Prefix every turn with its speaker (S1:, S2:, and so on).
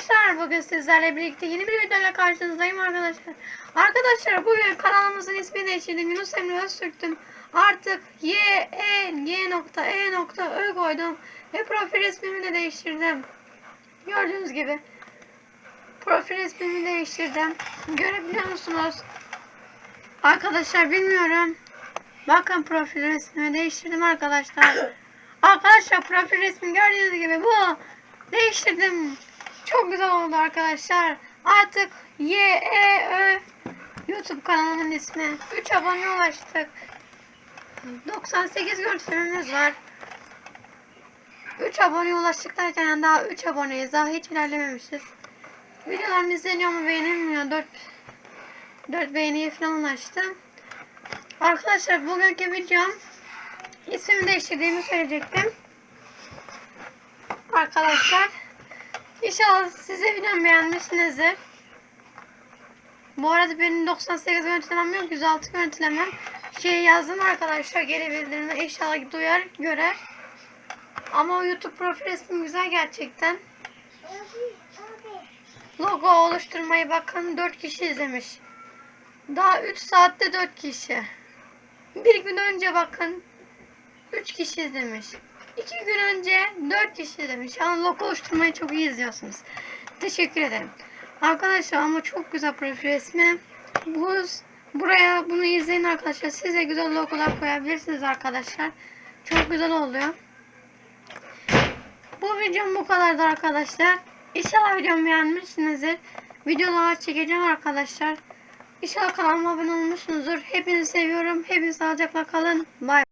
S1: Arkadaşlar bugün sizlerle birlikte yeni bir videoyla karşınızdayım arkadaşlar. Arkadaşlar bugün kanalımızın ismini değiştirdim. Yunus Emre Öztürk'tüm. Artık Y, E, Y nokta, E nokta, Ö koydum. Ve profil ismimi de değiştirdim. Gördüğünüz gibi. Profil ismimi değiştirdim. Görebiliyor musunuz? Arkadaşlar bilmiyorum. Bakın profil resmimi değiştirdim arkadaşlar. Arkadaşlar profil resmi gördüğünüz gibi bu. Değiştirdim. Çok güzel oldu arkadaşlar. Artık Y E Ö YouTube kanalımın ismi. 3 abone ulaştık. 98 görüntülerimiz var. 3 abone ulaştık derken yani daha 3 aboneyiz. Daha hiç ilerlememişiz. Videolarım izleniyor mu beğenilmiyor. 4 4 beğeniye falan ulaştım. Arkadaşlar bugünkü videom ismimi değiştirdiğimi söyleyecektim. Arkadaşlar inşallah size videomu beğenmişsinizdir. Bu arada benim 98 görüntülemem yok 106 görüntülemem. Şey yazdım arkadaşlar geri bildirimde inşallah duyar görer. Ama o YouTube profil resmi güzel gerçekten. Logo oluşturmayı bakın 4 kişi izlemiş. Daha 3 saatte 4 kişi. Bir gün önce bakın 3 kişi izlemiş. 2 gün önce 4 kişi izlemiş. Yani logo oluşturmayı çok iyi izliyorsunuz. Teşekkür ederim. Arkadaşlar ama çok güzel profil resmi. Bu, buraya bunu izleyin arkadaşlar. Siz de güzel logolar koyabilirsiniz arkadaşlar. Çok güzel oluyor. Bu videom bu kadardı arkadaşlar. İnşallah videomu beğenmişsinizdir. Videolar çekeceğim arkadaşlar. İnşallah kanalıma abone olmuşsunuzdur. Hepinizi seviyorum. Hepiniz sağlıcakla kalın. Bye.